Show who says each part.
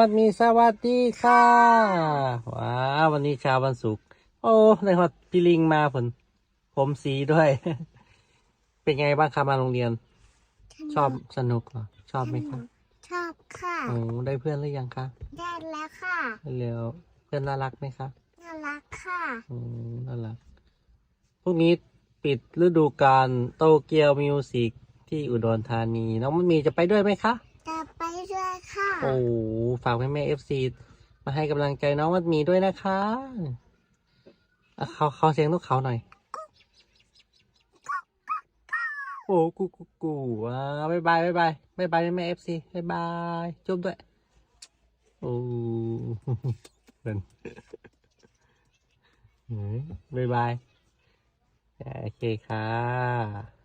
Speaker 1: มันมีสวัสดีค่ะว้าววันนี้เช้าวันศุกร์โอ้ในฮอดพี่ลิงมาผลผมสีด้วย เป็นไงบ้างคะมาโรงเรียน ชอบสนุกเหรอชอบไหมคะ
Speaker 2: ชอบค่ะ
Speaker 1: โอ้ได้เพื่อนหรือยังคะ
Speaker 2: ได้แล้วค่ะ
Speaker 1: แล้วเพื่อนน่ารักไหมคะ
Speaker 2: น่ารักค่ะ
Speaker 1: อืมน่ารักพรุ่งนี้ปิดฤดูกาลโตเกียวมิวสิกที่อุดรธานีน้องมันมีจะไปด้วยไหมคะ
Speaker 2: จะไปด้วย ค่ะ
Speaker 1: โอ้ฝากแม่แม่เอฟซีมาให้กำลังใจน้องมัดมีด้วยนะคะเขาเขาเสียงนกเขาหน่อย โอ้กูกูกูอ่าบายบายบายบายบายบายแม่เอฟซีบายบายจุ๊บด้วย โอ้เป็นบายบาย โอเคค่ะ